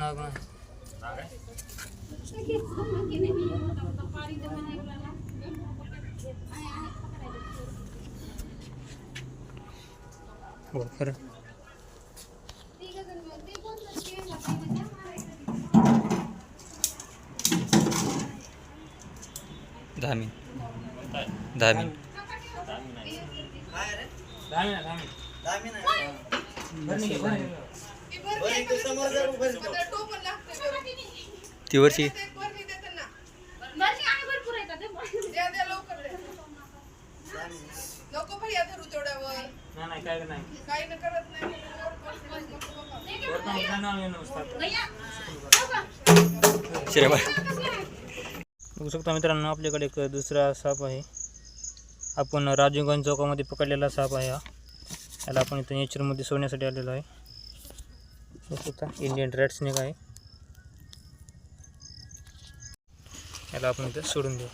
नाग नाही. हो खरं. दहा मिनिट. दहा मिनिट. ती वर्षी? नको भैया धरू तेवढ्यावर नाही काय नाही काही न करत नाही शिरेबा बघू शकता मित्रांनो आपल्याकडे एक दुसरा साप आहे. आपण राजीवगंज चौकामध्ये पकडलेला साप आहे हा. याला आपण इथं नेचरमध्ये सोडण्यासाठी आलेलो आहे. बघू इंडियन रेड स्नेक आहे याला आपण इथं सोडून देऊ.